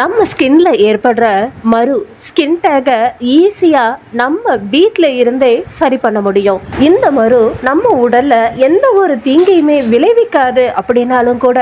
நம்ம ஸ்கின்ல ஏற்படுற மறு ஸ்கின் டேகை ஈஸியாக நம்ம வீட்டில் இருந்தே சரி பண்ண முடியும். இந்த மறு நம்ம உடல்ல எந்த ஒரு தீங்கையுமே விளைவிக்காது அப்படின்னாலும் கூட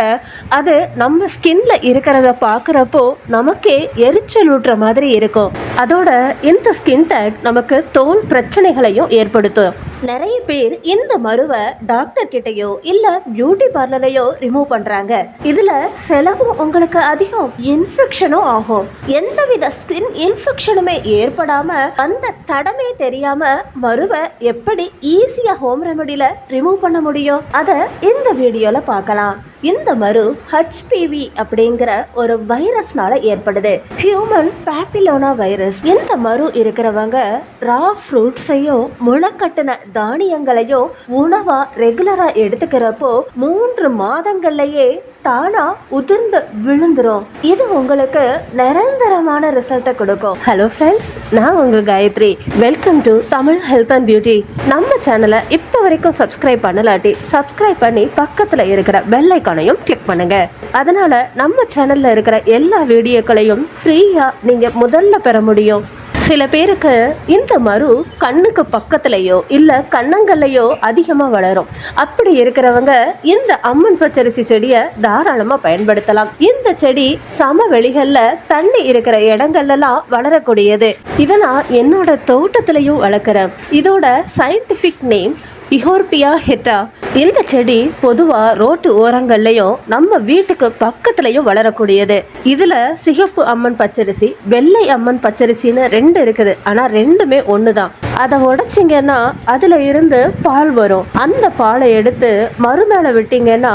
அது நம்ம ஸ்கின்ல இருக்கிறத பார்க்குறப்போ நமக்கே எரிச்சல் ஊட்டுற மாதிரி இருக்கும். அதோட இந்த ஸ்கின் டேக் நமக்கு தோல் பிரச்சனைகளையும் ஏற்படுத்தும். நிறைய பேர் இந்த மருவை டாக்டர் கிட்டயோ இல்ல பியூட்டி பார்லரையோ ரிமூவ் பண்றாங்க. இதுல செலவும் உங்களுக்கு அதிகம் இன்ஃபெக்ஷனும் ஆகும். எந்தவித ஸ்கின் இன்ஃபெக்ஷனுமே ஏற்படாம அந்த தடமே தெரியாம மருவை எப்படி ஈஸியா ஹோம் ரெமடியில ரிமூவ் பண்ண முடியும்? அதை இந்த வீடியோல பார்க்கலாம். இந்த மரு ஹச்பிவி அப்படிங்கிற ஒரு வைரஸ்னால ஏற்படுது. ஹியூமன் பேப்பிலோனா வைரஸ் இந்த மறு இருக்கிறவங்க ரா ஃப்ரூட்ஸையும் முளைக்கட்டின தானியங்களையும் உணவா ரெகுலரா எடுத்துக்கிறப்போ மூன்று மாதங்கள்லயே தானா உதிர்ந்து விழுந்துரும். இது உங்களுக்கு நிரந்தரமான ரிசல்ட்டை கொடுக்கும். ஹலோ ஃப்ரெண்ட்ஸ் நான் உங்க Gayathri. Welcome to Tamil health and beauty நம்ம சேனலை இப்போ வரைக்கும் சப்ஸ்கிரைப் பண்ணலாட்டி சப்ஸ்கிரைப் பண்ணி பக்கத்தில் இருக்கிற பெல் ஐக்கானையும் கிளிக் பண்ணுங்க. அதனால நம்ம சேனல்ல இருக்கிற எல்லா வீடியோக்களையும் ஃப்ரீயா நீங்க முதல்ல பெற முடியும். சில பேருக்கு இந்த மரு கண்ணுக்கு பக்கத்துலையோ இல்லை கண்ணங்கள்லையோ அதிகமாக வளரும். அப்படி இருக்கிறவங்க இந்த அம்மன் பச்சரிசி செடியை தாராளமாக பயன்படுத்தலாம். இந்த செடி சமவெளிகளில் தண்ணி இருக்கிற இடங்கள்லாம் வளரக்கூடியது. இதை நான் என்னோட தோட்டத்திலையும் வளர்க்குறேன். இதோட சயின்டிஃபிக் நேம் இஹோர்பியா ஹெட்டா இந்த செடி பொதுவாக ரோட்டு ஓரங்கள்லையும் நம்ம வீட்டுக்கு பக்கத்துலையும் வளரக்கூடியது. இதில் சிகப்பு அம்மன் பச்சரிசி வெள்ளை அம்மன் பச்சரிசின்னு ரெண்டு இருக்குது. ஆனால் ரெண்டுமே ஒன்று தான் அதை உடைச்சிங்கன்னா அதில் இருந்து பால் வரும். அந்த பாலை எடுத்து மறு மேலே விட்டிங்கன்னா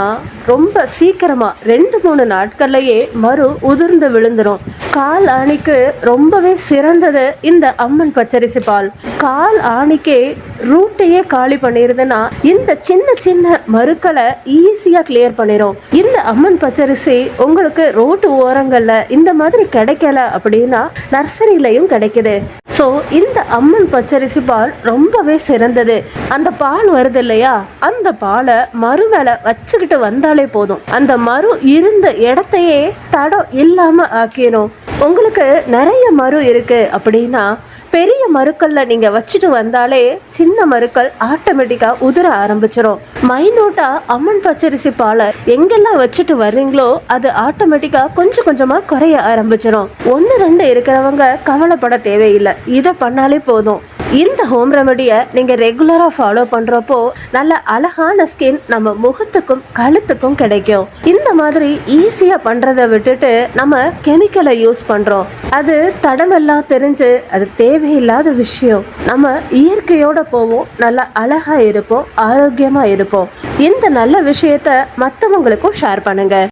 ரொம்ப சீக்கிரமாக ரெண்டு மூணு நாட்கள்லையே மறு உதிர்ந்து விழுந்துடும் கால் ஆணிக்கு ரொம்பவே சிறந்தது இந்த அம்மன் பச்சரிசி பால். கால் ஆணிக்கே ரூட்டையே காலி பண்ணிடுதுன்னா இந்த சின்ன சின்ன மருக்களை ஈஸியாக கிளியர் பண்ணிடும் இந்த அம்மன் பச்சரிசி உங்களுக்கு ரோட்டு ஓரங்களில் இந்த மாதிரி கிடைக்கல அப்படின்னா நர்சரியிலையும் கிடைக்குது. ஸோ இந்த அம்மன் பச்சரிசி பால் ரொம்பவே சிறந்தது. அந்த பால் வருது இல்லையா? அந்த பாலை மறு வேலை வச்சுக்கிட்டு வந்தாலே போதும். அந்த மறு இருந்த இடத்தையே தடம் இல்லாமல் ஆக்கிரும் உங்களுக்கு நிறைய மறு இருக்குது அப்படின்னா பெரிய மறுக்கல்ல நீங்க வச்சுட்டு வந்தாலே சின்ன மறுக்கல் ஆட்டோமேட்டிக்கா உதிர ஆரம்பிச்சிடும் மைனூட்டா அம்மன் பச்சரிசி பாலை எங்கெல்லாம் வச்சுட்டு வர்றீங்களோ அது ஆட்டோமேட்டிக்கா கொஞ்சம் கொஞ்சமா குறைய ஆரம்பிச்சிடும் ஒன்று ரெண்டு இருக்கிறவங்க கவலைப்பட தேவையில்லை. இதை பண்ணாலே போதும். இந்த ஹோம் ரெமடியை நீங்கள் ரெகுலராக ஃபாலோ பண்ணுறப்போ நல்ல அழகான ஸ்கின் நம்ம முகத்துக்கும் கழுத்துக்கும் கிடைக்கும். இந்த மாதிரி ஈஸியாக பண்ணுறதை விட்டுட்டு நம்ம கெமிக்கலை யூஸ் பண்ணுறோம் அது தடமெல்லாம் தெரிஞ்சு அது தேவையில்லாத விஷயம். நம்ம இயற்கையோட போவோம் நல்லா அழகாக இருப்போம் ஆரோக்கியமாக இருப்போம். இந்த நல்ல விஷயத்த மற்றவங்களுக்கும் ஷேர் பண்ணுங்கள்